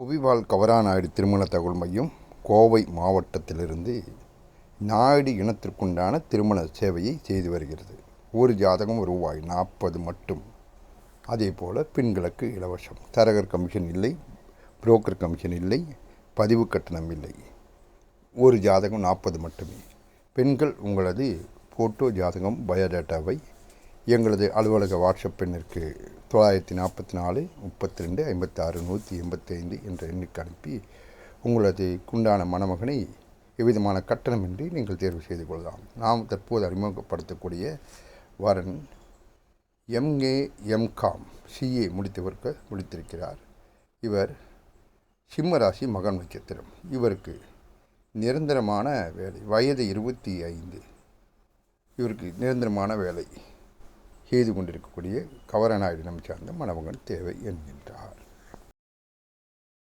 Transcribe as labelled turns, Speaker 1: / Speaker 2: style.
Speaker 1: புவிவாழ் கவராநாயுடு திருமண தகவல் மையம் கோவை மாவட்டத்திலிருந்து நாயுடு இனத்திற்குண்டான திருமண சேவையை செய்து வருகிறது. ஒரு ஜாதகம் ரூபாய் நாற்பது மட்டும். அதே போல் பெண்களுக்கு இலவசம். தரகர் கமிஷன் இல்லை புரோக்கர் கமிஷன் இல்லை பதிவு கட்டணம் இல்லை. ஒரு ஜாதகம் நாற்பது மட்டுமே. பெண்கள் உங்களது ஃபோட்டோ ஜாதகம் பயோடேட்டாவை எங்களது அலுவலக வாட்ஸ்அப் எண்ணிற்கு தொள்ளாயிரத்தி நாற்பத்தி நாலு முப்பத்தி ரெண்டு ஐம்பத்தாறு நூற்றி எண்பத்தைந்து என்ற எண்ணுக்கு அனுப்பி உங்களது குண்டான மணமகனை எவ்விதமான கட்டணமின்றி நீங்கள் தேர்வு செய்து கொள்ளலாம். நாம் தற்போது அறிமுகப்படுத்தக்கூடிய வரன் எம்ஏ எம்காம் சிஏ முடித்தவர்க்க முடித்திருக்கிறார். இவர் சிம்மராசி மகன் நட்சத்திரம். இவருக்கு நிரந்தரமான வேலை வயது இருபத்தி ஐந்து. இவருக்கு நிரந்தரமான வேலை. செய்து கொண்டிருக்கக்கூடிய கவரநாயுடு நம் சார்ந்த மணமகன் தேவை என்கின்றார்.